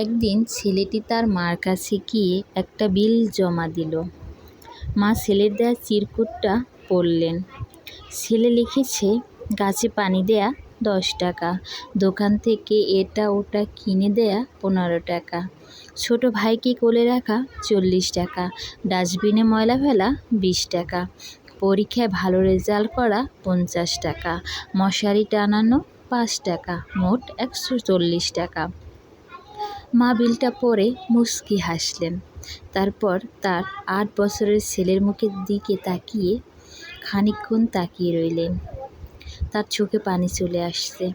একদিন ছেলেটি তার মার কাছে গিয়ে একটা বিল জমা দিল। মা ছেলের দেয়া চিরকুটটা পড়লেন ছেলে লিখেছে, গাছে পানি দেয়া দশ টাকা, দোকান থেকে এটা ওটা কিনে দেয়া পনেরো টাকা, ছোট ভাইকে কোলে রাখা চল্লিশ টাকা, ডাস্টবিনে ময়লা ফেলা বিশ টাকা, পরীক্ষায় ভালো রেজাল্ট করা পঞ্চাশ টাকা, মশারি টানানো পাঁচ টাকা, মোট একশো চল্লিশ টাকা। মা বিলটা পড়ে মুচকি হাসলেন। তারপর তার আট বছরের ছেলের মুখের দিকে তাকিয়ে খানিকক্ষণ তাকিয়ে রইলেন। তার চোখে পানি চলে আসছে।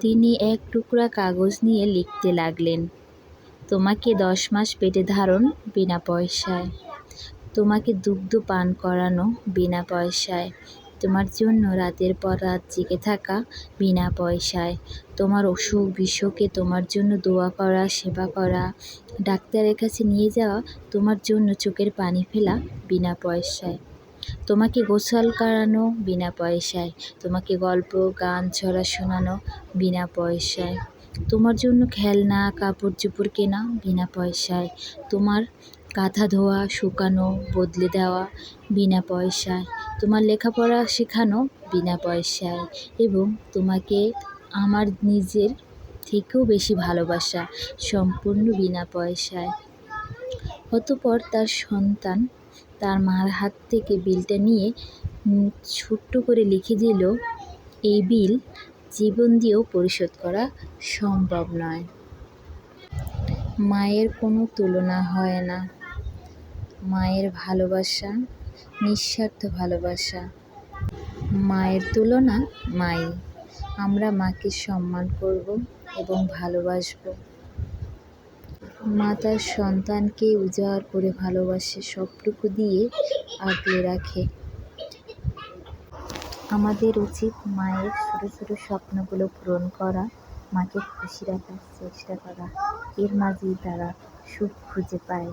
তিনি এক টুকরা কাগজ নিয়ে লিখতে লাগলেন, তোমাকে দশ মাস পেটে ধারণ বিনা পয়সায়। তোমাকে দুগ্ধ পান করানো বিনা পয়সায়। তোমার জন্য রাতের পর রাত জেগে থাকা বিনা পয়সায়। তোমার অসুখ বিসুখে তোমার জন্য দোয়া করা, সেবা করা, ডাক্তারের কাছে নিয়ে যাওয়া, তোমার জন্য চোখের পানি ফেলা বিনা পয়সায়। তোমাকে গোসল করানো বিনা পয়সায়। তোমাকে গল্প, গান, ছড়া শোনানো বিনা পয়সায়। তোমার জন্য খেলনা কাপড় চোপড় কেনা বিনা পয়সায়। তোমার কাঁথা ধোয়া, শুকানো, বদলে দেওয়া, বিনা পয়সায়। তোমার লেখাপড়া শেখানো বিনা পয়সায় এবং তোমাকে আমার নিজের থেকেও বেশি ভালোবাসা সম্পূর্ণ বিনা পয়সায়। অতপর তার সন্তান তার মার হাত থেকে বিলটা নিয়ে ছোট্ট করে লিখে দিল, এই বিল জীবন দিয়েও পরিশোধ করা সম্ভব নয়। মায়ের কোনো তুলনা হয় না। মায়ের ভালোবাসা, নিঃস্বার্থ ভালোবাসা। মায়ের তুলনা মাই। আমরা মাকে সম্মান করব এবং ভালোবাসব। মা তার সন্তানকে উজাড় করে ভালোবাসে, সবটুকু দিয়ে আগলে রাখে। আমাদের উচিত মায়ের ছোটো ছোটো স্বপ্নগুলো পূরণ করা, মাকে খুশি রাখার চেষ্টা করা। এর মাঝেই তারা সুখ খুঁজে পায়।